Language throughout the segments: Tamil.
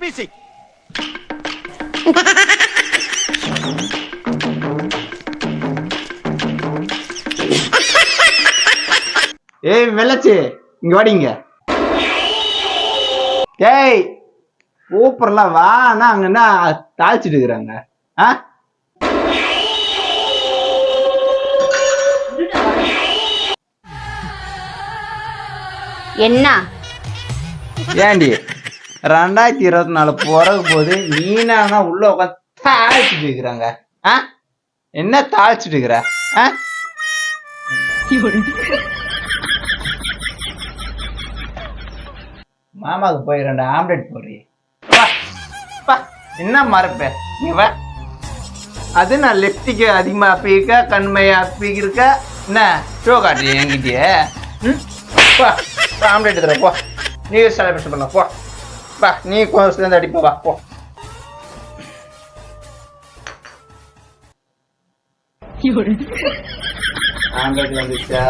பிசி ஏய் வெள்ளச்சி இங்க வாடிங்க ஏய் கூப்பிடலாம் வானா அங்க என்ன தாளிச்சிட்டு இருக்கிறாங்க? ஆ? என்ன? ஏண்டி ரெண்டாயிரத்தி இருபத்தி நாலு பிறகு போது நீனா உள்ள உட்காந்து தாளிச்சிட்டு இருக்கிறாங்க. ஆ? என்ன தாளிச்சிட்டு இருக்கிற? ஆ? மாமாவுக்கு போய் ரெண்டு ஆம்லெட் போடுறி. என்ன மறப்ப? நீ வா. அது நான் லெப்டிக்கு அதிகமாக அப்பீக்க கண்மையா அப்பீக்க என்ன? ஷோ காட்டுறீ என்கிட்டயே? ம்? வா ஆம்லெட் தர போ. நீ செலிப்ரேஷன் பண்ண போ. பா நீ கொஞ்சம் அடிப்போம் வா போ. ஆம்லெட் வந்துச்சா?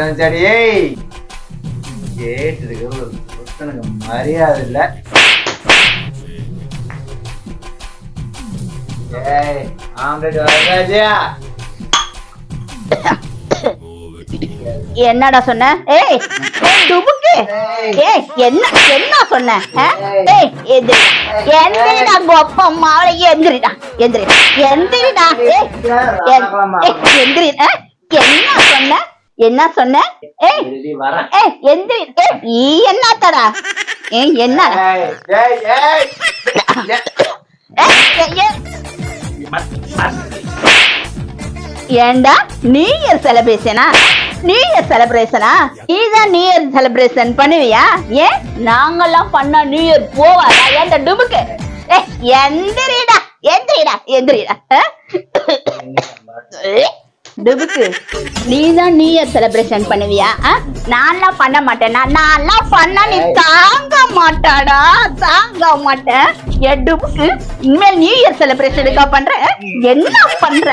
வந்துச்சாடி ஏய். மரியாதை இல்ல. ஏய் ஆம்லெட் வரதாஜியா என்னடா சொன்ன? ஏய் டுபு ஏய் என்ன என்ன சொன்ன? ஏய் எந்திரி. எந்திரிடா கொப்ப மாவளை எந்திரிடா. எந்திரி. எந்திரிடா. ஏய் எந்திரி. என்ன சொன்ன? என்ன சொன்ன? ஏய் ஏய் எந்திரி. ஏய் நீ என்னத்தடா? ஏய் என்ன? ஏய் ஏய் ஏய் ஏண்டா நியூ இயர் நியூ இயர் செலிப்ரேஷனா நீதான் நியூ இயர் செலிப்ரேஷன் பண்ணுவியா? ஏன் நாங்கெல்லாம் பண்ணா நியூ இயர் போவாதா ஏன்டா டுபுக்கு எந்திரிடா எந்திரிடா எந்திரிடா. டுபுக்கு நீதான் நியூ இயர் செலிப்ரேஷன் பண்ணுவியா? நான்லாம் பண்ண மாட்டேனா? நான்லாம் பண்ணா நீ தாங்க மாட்டாடா தாங்க மாட்டேன் என் டுபுக்கு இனிமேல் நியூ இயர் செலிப்ரேஷனுக்கா பண்ற? என்ன பண்ற?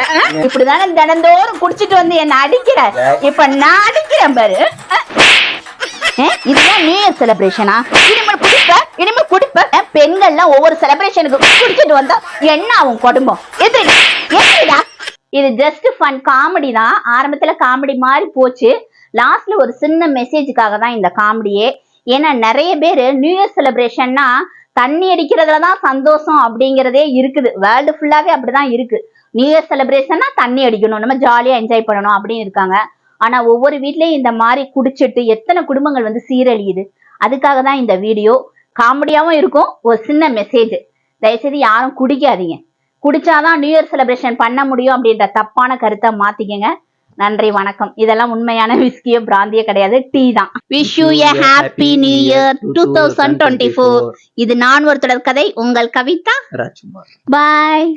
இப்படிதானே தினந்தோறும் குடிச்சிட்டு வந்து என்ன அடிக்கிற? இப்ப நான் அடிக்கிறேன் பாரு. இதுதான் நியூ இயர் செலிப்ரேஷனா இனிமேல் குடிப்ப இனிமேல் குடிப்ப. பெண்கள்லாம் ஒவ்வொரு செலிப்ரேஷனுக்கு குடிச்சிட்டு வந்தா என்ன ஆகும் குடும்பம்? எதிரி எதிரிடா இது ஜஸ்ட் ஃபன் காமெடி தான். ஆரம்பத்துல காமெடி மாதிரி போச்சு. லாஸ்ட்ல ஒரு சின்ன மெசேஜுக்காக தான் இந்த காமெடியே ஏன்னா நிறைய பேர் நியூ இயர் செலிப்ரேஷன்னா தண்ணி அடிக்கிறதுல தான் சந்தோஷம் அப்படிங்கிறதே இருக்குது. வேர்ல்டு ஃபுல்லாவே அப்படிதான் இருக்கு. நியூ இயர் செலிப்ரேஷன்னா தண்ணி அடிக்கணும். நம்ம ஜாலியா என்ஜாய் பண்ணணும் அப்படின்னு இருக்காங்க. ஆனா ஒவ்வொரு வீட்லயும் இந்த மாதிரி குடிச்சிட்டு எத்தனை குடும்பங்கள் வந்து சீரழியுது. அதுக்காக தான் இந்த வீடியோ காமெடியாவும் இருக்கும். ஒரு சின்ன மெசேஜ் தயவுசெய்து யாரும் குடிக்காதீங்க. குடிச்சாதான் நியூ இயர் செலிப்ரேஷன் பண்ண முடியும் அப்படின்ற தப்பான கருத்தை மாத்திக்கங்க. நன்றி வணக்கம். இதெல்லாம் உண்மையான விஸ்கியோ பிராந்தியோ கிடையாது. டீ தான். Wish you a happy new year two thousand twenty four இது நான் ஒரு தொடர் கதை உங்கள் கவிதா. பாய்